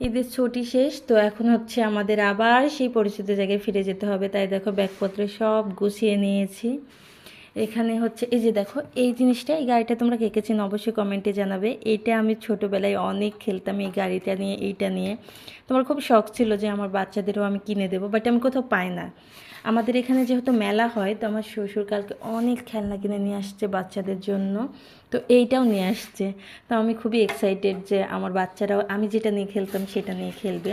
ঈদের ছুটি শেষ, তো এখন হচ্ছে আমাদের আবার সেই পরিচিত জায়গায় ফিরে যেতে হবে। তাই দেখো ব্যাগপত্র সব গুছিয়ে নিয়েছি। এখানে হচ্ছে, এই যে দেখো, এই জিনিসটা, এই গাড়িটা তোমরা কে কে অবশ্যই কমেন্টে জানাবে। এটা আমি ছোটোবেলায় অনেক খেলতাম এই গাড়িটা নিয়ে, এইটা নিয়ে। তোমার খুব শখ ছিল যে আমার বাচ্চাদেরও আমি কিনে দেবো বাট আমি কোথাও পাই না। আমাদের এখানে যেহেতু মেলা হয়, তো আমার শ্বশুর কালকে অনেক খেলনা কিনে নিয়ে আসছে বাচ্চাদের জন্য। তো এইটাও নিয়ে আসছে। তো আমি খুবই এক্সাইটেড যে আমার বাচ্চারাও, আমি যেটা নিয়ে খেলতাম সেটা নিয়ে খেলবে।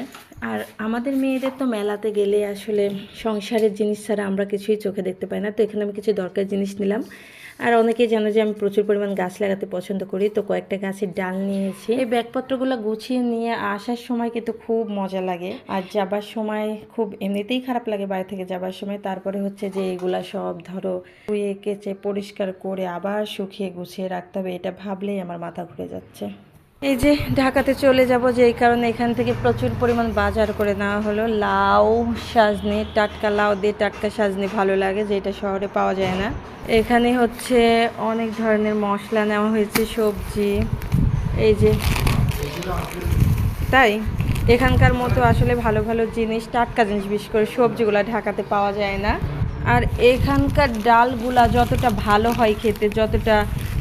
আর আমাদের মেয়েদের তো মেলাতে গেলে আসলে সংসারের জিনিস ছাড়া আমরা কিছুই চোখে দেখতে পাই না। তো এখানে আমি কিছু দরকার জিনিস নিলাম। আর অনেকে জানো যে আমি প্রচুর পরিমাণ গাছ লাগাতে পছন্দ করি, তো কয়েকটা গাছের ডাল নিয়েছি। এই ব্যাগপত্রগুলো গুছিয়ে নিয়ে আসার সময় কিন্তু খুব মজা লাগে। আর যাবার সময় খুব এমনিতেই খারাপ লাগে বাড়ি থেকে যাবার সময়। তারপরে হচ্ছে যে এগুলা সব ধরো ধুয়ে, কেচে, পরিষ্কার করে আবার শুকিয়ে গুছিয়ে রাখতে হবে। এটা ভাবলেই আমার মাথা ঘুরে যাচ্ছে। এই যে ঢাকাতে চলে যাব যে এই কারণে এখান থেকে প্রচুর পরিমাণ বাজার করে নেওয়া হলো। লাউ সাজনি, টাটকা লাউ দিয়ে টাটকা সাজনি ভালো লাগে, যেটা শহরে পাওয়া যায় না। এখানে হচ্ছে অনেক ধরনের মশলা নেওয়া হয়েছে, সবজি। এই যে তাই? এখানকার মতো আসলে ভালো ভালো জিনিস, টাটকা জিনিস, বিশেষ করে সবজিগুলো ঢাকাতে পাওয়া যায় না। আর এখানকার ডালগুলা যতটা ভালো হয় খেতে, যতটা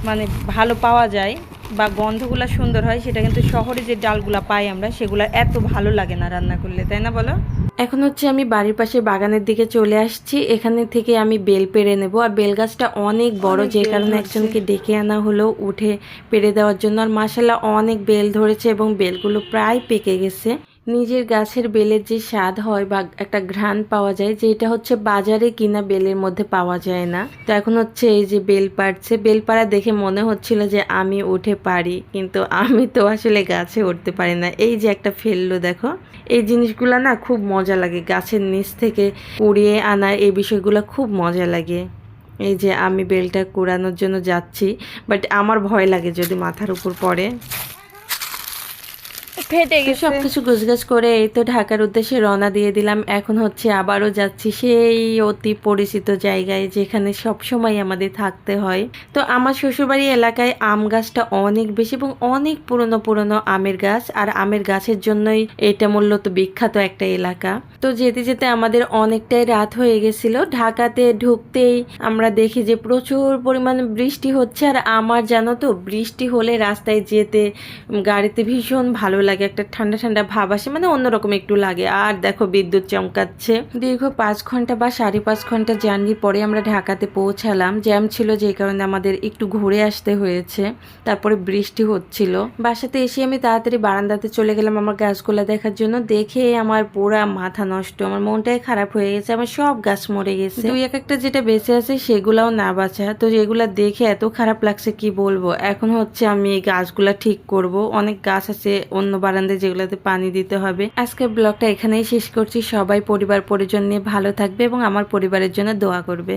মানে ভালো পাওয়া যায় বা গন্ধগুলা সুন্দর হয় সেটা কিন্তু শহরে যে ডালগুলা পাই আমরা সেগুলো এত ভালো লাগে না রান্না করলে তাই না বলো? এখন হচ্ছে আমি বাড়ির পাশে বাগানের দিকে চলে আসছি এখানে থেকে আমি বেল পেরে নেব আর বেল গাছটা অনেক বড় যে কারণে একজনকে ডেকে আনা হলো উঠে পেরে দেওয়ার জন্য আর মাসাল্লাহ অনেক বেল ধরেছে এবং বেলগুলো প্রায় পেকে গেছে। নিজের গাছের বেলের যে স্বাদ হয় বা একটা ঘ্রাণ পাওয়া যায় যেটা হচ্ছে বাজারে কিনা বেলের মধ্যে পাওয়া যায় না। তো এখন হচ্ছে এই যে বেল পাড়ছে, বেল পাড়া দেখে মনে হচ্ছিল যে আমি উঠে পারি, কিন্তু আমি তো আসলে গাছে উঠতে পারি না। এই যে একটা ফেলল দেখো। এই জিনিসগুলো না খুব মজা লাগে গাছের নিচ থেকে কুড়িয়ে আনা, এই বিষয়গুলো খুব মজা লাগে। এই যে আমি বেলটা কুড়ানোর জন্য যাচ্ছি, বাট আমার ভয় লাগে যদি মাথার উপর পড়ে। ফেটে তো সব কিছু গুছগাছ করে এই তো ঢাকার উদ্দেশ্যে রওনা দিয়ে দিলাম। এখন হচ্ছে আবারও যাচ্ছি সেই অতি পরিচিত জায়গায় যেখানে সব সময় আমাদের থাকতে হয়। তো আমার শ্বশুরবাড়ি এলাকায় আম গাছটা অনেক বেশি এবং অনেক পুরনো পুরনো আমের গাছ। আর আমের গাছের জন্যই এটা মূলত বিখ্যাত একটা এলাকা। তো যেতে যেতে আমাদের অনেকটাই রাত হয়ে গেছিল। ঢাকাতে ঢুকতেই আমরা দেখি যে প্রচুর পরিমাণে বৃষ্টি হচ্ছে। আর আমার জানো তো বৃষ্টি হলে রাস্তায় যেতে গাড়িতে ভীষণ ভালো লাগে একটা ঠান্ডা ঠান্ডা ভাব আসে মানে অন্যরকম একটু লাগে। আর দেখো, বিদ্যুৎ চমকাচ্ছে। দীর্ঘ পাঁচ ঘণ্টা বা সাড়ে পাঁচ ঘণ্টা জার্নি পরে আমরা ঢাকাতে পৌঁছালাম। জ্যাম ছিল যে কারণে আমাদের একটু ঘুরে আসতে হয়েছে। তারপরে বৃষ্টি হচ্ছিল। বাসাতে এসে আমি তাড়াতাড়ি বারান্দাতে চলে গেলাম আমার গাছগুলো দেখার জন্য। দেখে আমার পুরা মাথা নষ্ট, আমার মনটাই খারাপ হয়ে গেছে, আমার সব গাছ মরে গেছে। দুই এক একটা যেটা বেঁচে আছে সেগুলাও না বাঁচা। তো এগুলা দেখে এত খারাপ লাগছে, কি বলব? এখন হচ্ছে আমি এই গাছগুলা ঠিক করব। অনেক গাছ আছে অন্য বারান্দায় যেগুলোতে পানি দিতে হবে। আজকে ব্লগটা এখানেই শেষ করছি। সবাই পরিবার পরিজন নিয়ে ভালো থাকবে এবং আমার পরিবারের জন্য দোয়া করবে।